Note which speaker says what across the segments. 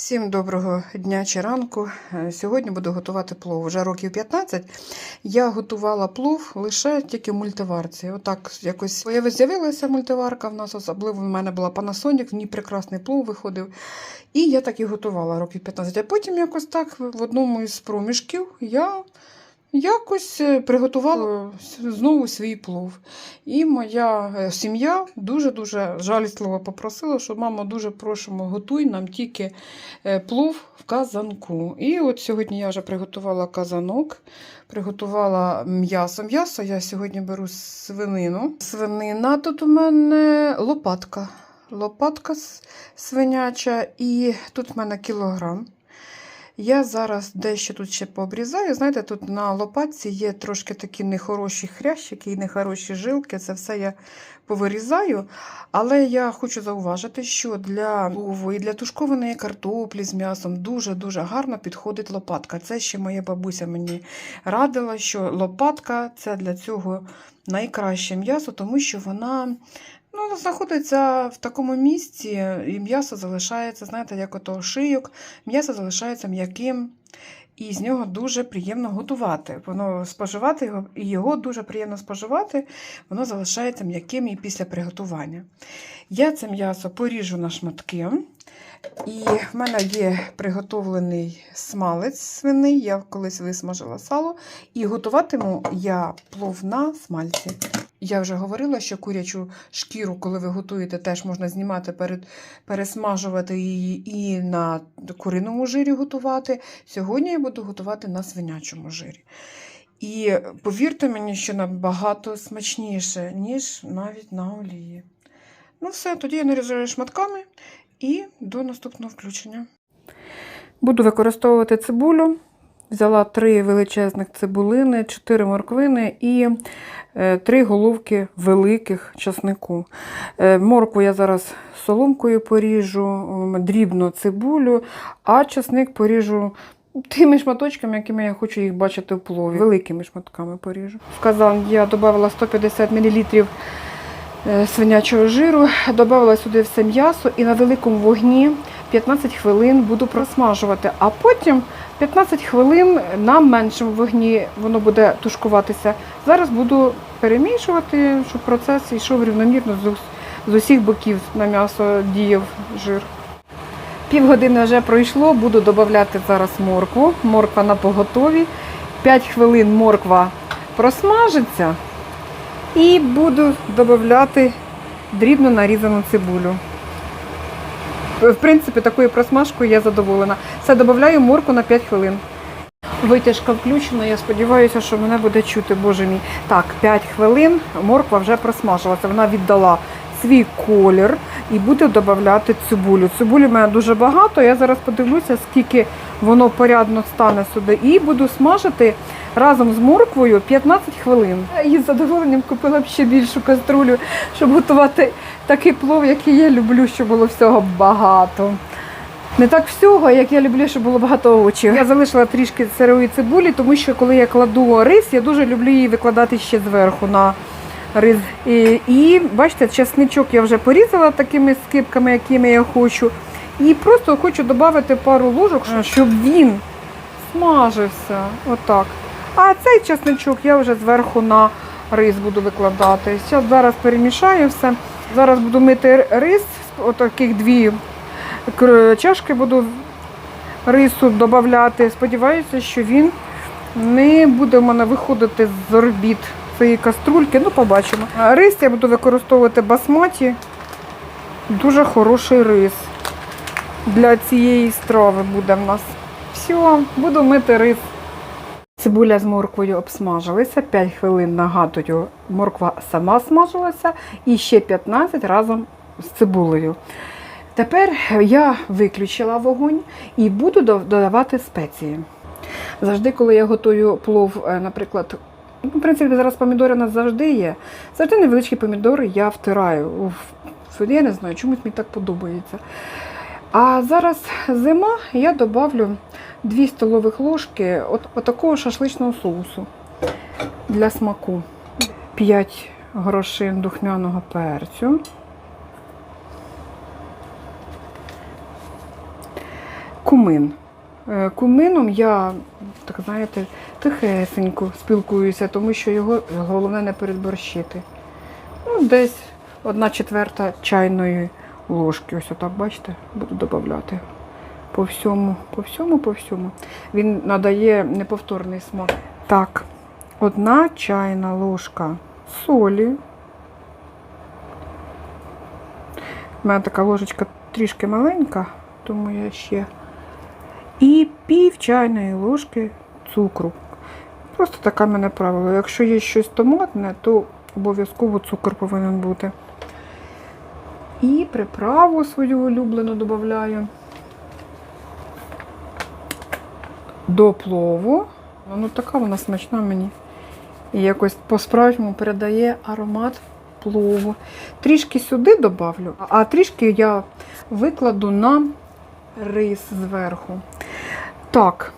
Speaker 1: Всім доброго дня чи ранку. Е, Сьогодні буду готувати плов. Вже років 15. Я готувала плов лише тільки в мультиварці. Отак якось з'явилася мультиварка. В нас особливо в мене була Panasonic, в ній прекрасний плов виходив. І я так і готувала років 15. А потім якось так в одному із проміжків я якось е, приготувала знову свій плов. І моя е, сім'я дуже-дуже жалісливо попросила, що мамо, дуже просимо, готуй нам тільки е, плов в казанку. І от сьогодні я вже приготувала казанок, приготувала м'ясо. М'ясо я сьогодні беру свинину. Свинина тут у мене лопатка. Лопатка свиняча, і тут в мене кілограм. Я зараз дещо тут ще пообрізаю. Знаєте, тут на лопатці є трошки такі нехороші хрящики і нехороші жилки. Це все я повирізаю. Але я хочу зауважити, що для і для тушкованої картоплі з м'ясом дуже-дуже гарно підходить лопатка. Це ще моя бабуся мені радила, що лопатка це для цього найкраще м'ясо, тому що вона. Ну, знаходиться в такому місці, і м'ясо залишається, знаєте, як ото шийок, м'ясо залишається м'яким, і з нього дуже приємно готувати. Воно споживати його, і його дуже приємно споживати, воно залишається м'яким і після приготування. Я це м'ясо поріжу на шматки. І в мене є приготовлений смалець свиний, я колись висмажила сало, і готуватиму я плов на смальці. Я вже говорила, що курячу шкіру, коли ви готуєте, теж можна знімати, перед, пересмажувати її і на куриному жирі готувати. Сьогодні я буду готувати на свинячому жирі. І повірте мені, що набагато смачніше, ніж навіть на олії. Ну все, тоді я нарізаю шматками і до наступного включення. Буду використовувати цибулю. Взяла три величезних цибулини, чотири морквини і е, три головки великих часнику. Е, Моркву я зараз соломкою поріжу, дрібно цибулю, а часник поріжу тими шматочками, якими я хочу їх бачити в плові. Великими шматками поріжу. В казан я додала 150 мл свинячого жиру, додала сюди все м'ясо і на великому вогні 15 хвилин буду просмажувати, а потім 15 хвилин на меншому вогні воно буде тушкуватися. Зараз буду перемішувати, щоб процес йшов рівномірно з, усіх боків на м'ясо діяв жир. Півгодини вже пройшло, буду додати зараз моркву. Морква на поготові. 5 хвилин морква просмажиться. І буду додати дрібно нарізану цибулю. В принципі, такою просмажкою я задоволена. Все додаю морку на 5 хвилин. Витяжка включена, я сподіваюся, що мене буде чути, боже мій. Так, 5 хвилин морква вже просмажилася. Вона віддала свій колір і буду додати цибулю. Цибулі в мене дуже багато. Я зараз подивлюся, скільки воно порядно стане сюди. І буду смажити разом з морквою 15 хвилин. І з задоволенням купила б ще більшу каструлю, щоб готувати такий плов, який я люблю, щоб було всього багато. Не так всього, як я люблю, щоб було багато овочів. Я залишила трішки сирої цибулі, тому що коли я кладу рис, я дуже люблю її викладати ще зверху на рис. І, і бачите, чесничок я вже порізала такими скипками, якими я хочу. І просто хочу додати пару ложок, щоб він смажився. Отак. А цей чесничок я вже зверху на рис буду викладати. Зараз, перемішаю все. Зараз буду мити рис, отаких дві чашки буду рису додати. Сподіваюся, що він не буде в мене виходити з орбіт цієї каструльки. Ну, побачимо. Рис я буду використовувати басматі. Дуже хороший рис. Для цієї страви буде в нас. Все, буду мити рис. Цибуля з морквою обсмажилися, 5 хвилин нагадую, морква сама смажилася і ще 15 разом з цибулею. Тепер я виключила вогонь і буду додавати спеції. Завжди, коли я готую плов, е, наприклад, ну, в принципі, зараз помідори у нас завжди є. Завжди невеличкі помідори я втираю. Я не знаю, чомусь мені так подобається. А зараз зима, я добавлю 2 столових ложки от, отакого шашличного соусу для смаку. 5 грошин духмяного перцю. Кумин. Е, Кумином я, так знаєте, тихесенько спілкуюся, тому що його головне не передборщити. Ну, десь одна четверта чайної ложки. Ось отак, бачите, буду додавати. По всьому, по всьому, по всьому. Він надає неповторний смак. Так, одна чайна ложка солі. У мене така ложечка трішки маленька, тому я ще. І пів чайної ложки цукру. Просто таке мене правило. Якщо є щось томатне, то обов'язково цукор повинен бути. І приправу свою улюблену додаю. До плову. Ну така вона смачна мені. І якось по-справжньому передає аромат плову. Трішки сюди добавлю, а трішки я викладу на рис зверху. Так,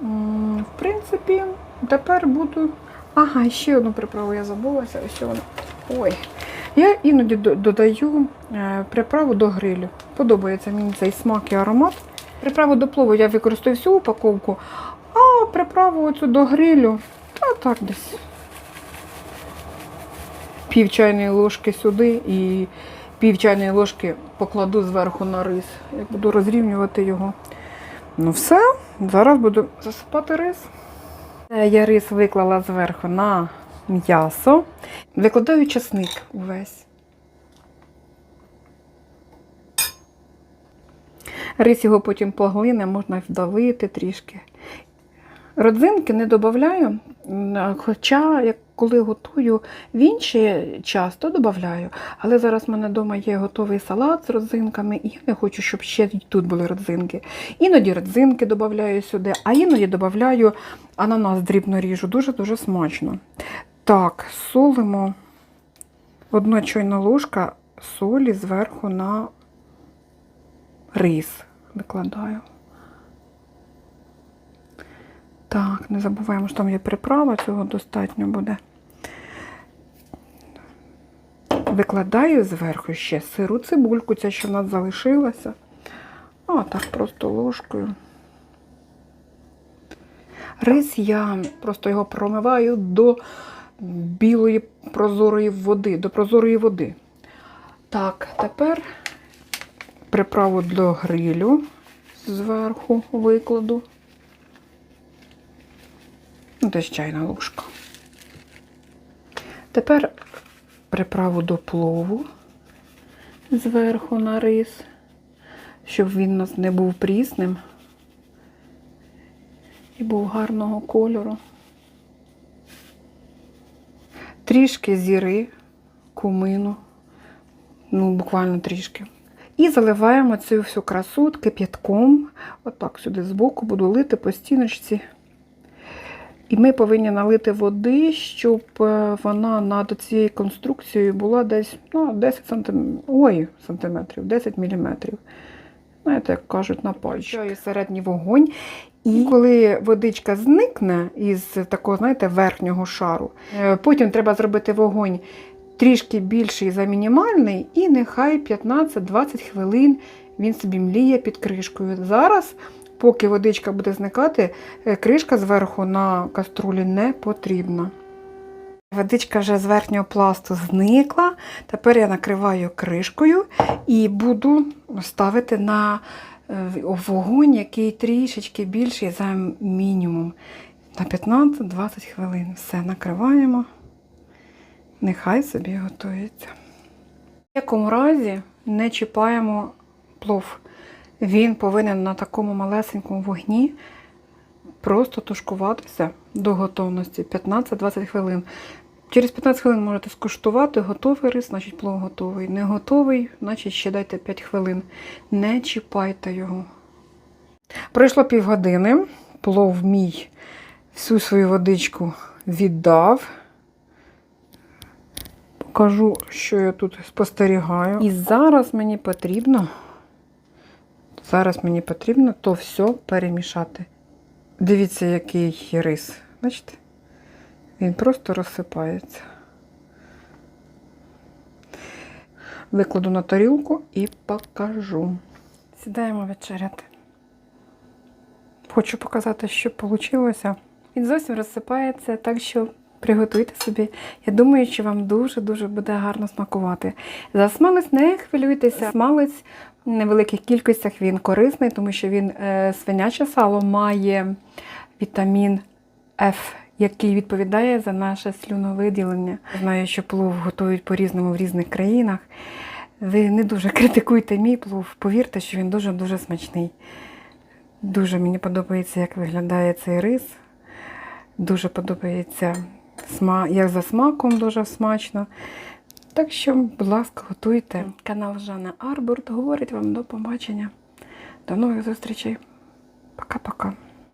Speaker 1: в принципі, тепер буду. Ага, ще одну приправу я забулася. Ось вона. Ой. Я іноді додаю е, приправу до грилю. Подобається мені цей смак і аромат. Приправу до плову я використовую всю упаковку, а приправу оцю до грилю, та так десь. Пів чайної ложки сюди і пів чайної ложки покладу зверху на рис. Як буду розрівнювати його. Ну все, зараз буду засипати рис. Е, Я рис виклала зверху на м'ясо. Викладаю чесник увесь. Рис його потім поглине, можна вдавити трішки. Родзинки не додаю, хоча як коли готую в інший час, то додаю. Але зараз в мене вдома є готовий салат з родзинками, і я не хочу, щоб ще тут були родзинки. Іноді родзинки додаю сюди, а іноді додаю ананас дрібно ріжу. Дуже-дуже смачно. Так, солимо одна чайна ложка солі зверху на рис викладаю. Так, не забуваємо, що там є приправа, цього достатньо буде. Викладаю зверху ще сиру цибульку, ця, що в нас залишилася. А, так, просто ложкою. Рис я просто його промиваю до білої прозорої води, до прозорої води. Так, тепер приправу для грилю зверху викладу. Десь чайна ложка. Тепер приправу до плову зверху на рис, щоб він у нас не був прісним і був гарного кольору. Трішки зіри, кумину, ну, буквально трішки. І заливаємо цю всю красу кип'ятком. Отак сюди збоку буду лити по стіночці. І ми повинні налити води, щоб е, вона над цією конструкцією була десь ну, 10 сантим... Ой, сантиметрів, 10 міліметрів. Знаєте, як кажуть, на пальчик. середній вогонь. І коли водичка зникне із такого, знаєте, верхнього шару, е, потім треба зробити вогонь трішки більший за мінімальний, і нехай 15-20 хвилин він собі мліє під кришкою. Зараз Поки водичка буде зникати, е, кришка зверху на каструлі не потрібна. Водичка вже з верхнього пласту зникла. Тепер я накриваю кришкою і буду ставити на е, вогонь, який трішечки більший за мінімум. На 15-20 хвилин. Все накриваємо. Нехай собі готується. В якому разі не чіпаємо плов. Він повинен на такому малесенькому вогні просто тушкуватися до готовності 15-20 хвилин. Через 15 хвилин можете скуштувати, готовий рис, значить плов готовий. Не готовий, значить ще дайте 5 хвилин. Не чіпайте його. Пройшло півгодини, плов мій всю свою водичку віддав. Покажу, що я тут спостерігаю. І зараз мені потрібно. Зараз мені потрібно то все перемішати. Дивіться, який рис. Бачите? Він просто розсипається. Викладу на тарілку і покажу. Сідаємо вечеряти. хочу показати, що вийшло. Він зовсім розсипається, так що приготуйте собі. Я думаю, що вам дуже-дуже буде гарно смакувати. За смалець не хвилюйтеся. Смалець невеликих кількостях він корисний, тому що він е, свиняче сало має вітамін F, який відповідає за наше слюновиділення. Знаю, що плов готують по-різному в різних країнах. Ви не дуже критикуйте мій плов, повірте, що він дуже-дуже смачний. Дуже мені подобається, як виглядає цей рис. Дуже подобається як за смаком, дуже смачно. Так що, будь ласка, готуйте. Канал Жанна Арбурт говорить вам до побачення. До нових зустрічей. Пока-пока.